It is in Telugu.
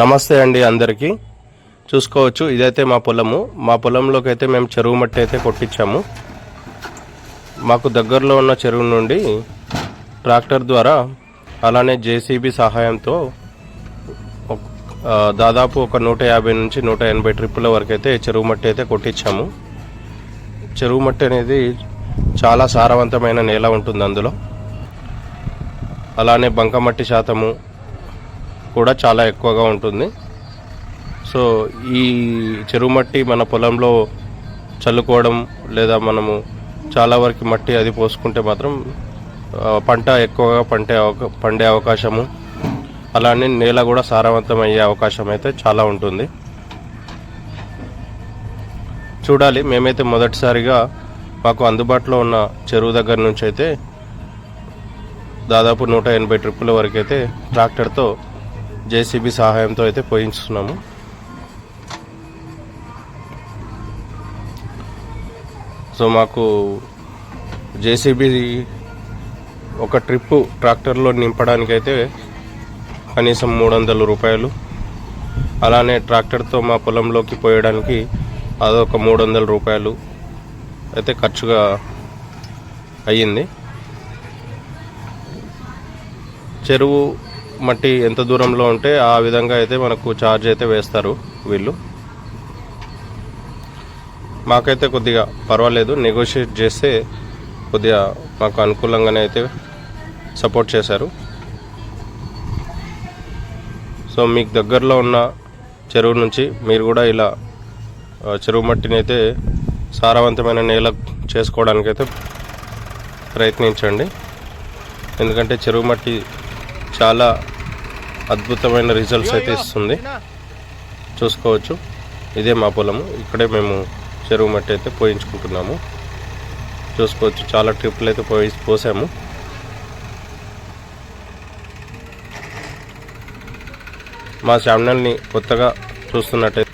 నమస్తే అండి అందరికీ. చూసుకోవచ్చు ఇదైతే మా పొలము. మా పొలంలోకి అయితే మేము చెరువు మట్టి అయితే కొట్టించాము. మాకు దగ్గరలో ఉన్న చెరువు నుండి ట్రాక్టర్ ద్వారా అలానే జేసీబీ సహాయంతో దాదాపు ఒక నూట యాభై నుంచి నూట ఎనభై ట్రిప్పుల వరకు అయితే చెరువు మట్టి అయితే కొట్టించాము. చెరువు మట్టి అనేది చాలా సారవంతమైన నేల ఉంటుంది అందులో. అలానే బంకమట్టి శాతము కూడా చాలా ఎక్కువగా ఉంటుంది. సో ఈ చెరువు మట్టి మన పొలంలో చల్లుకోవడం లేదా మనము చాలా వరకు మట్టి అది పోసుకుంటే మాత్రం పంట ఎక్కువగా పండే అవకా- పండే అవకాశము. అలానే నేల కూడా సారవంతం అయ్యే అవకాశం అయితే చాలా ఉంటుంది. చూడాలి మేమైతే మొదటిసారిగా మాకు అందుబాటులో ఉన్న చెరువు దగ్గర నుంచి అయితే దాదాపు నూట ఎనభై ట్రిప్పుల వరకు అయితే ట్రాక్టర్తో జేసీబీ సహాయంతో అయితే పోయించుతున్నాము సో మాకు జేసీబీ ఒక ట్రిప్పు ట్రాక్టర్లో నింపడానికి అయితే కనీసం మూడు వందల రూపాయలు. అలానే ట్రాక్టర్తో మా పొలంలోకి పోయడానికి అదొక మూడు వందల రూపాయలు అయితే ఖర్చుగా అయ్యింది. చెరువు మట్టి ఎంత దూరంలో ఉంటే ఆ విధంగా అయితే మనకు ఛార్జ్ అయితే వేస్తారు వీళ్ళు. మాకైతే కొద్దిగా పర్వాలేదు. నెగోషియేట్ చేస్తే కొద్దిగా మాకు అనుకూలంగానే అయితే సపోర్ట్ చేశారు. సో మీకు దగ్గరలో ఉన్న చెరువు నుంచి మీరు కూడా ఇలా చెరువు మట్టిని అయితే సారవంతమైన నేల చేసుకోవడానికైతే ప్రయత్నించండి. ఎందుకంటే చెరువు మట్టి చాలా అద్భుతమైన రిజల్ట్స్ అయితే ఇస్తుంది. చూసుకోవచ్చు. ఇదే మా పొలము. ఇక్కడే మేము చెరువు మట్టి అయితే పోయించుకుంటున్నాము. చూసుకోవచ్చు. చాలా ట్రిప్లు అయితే పోయి పోసాము. మా ఛానల్ని కొత్తగా చూస్తున్నట్టయితే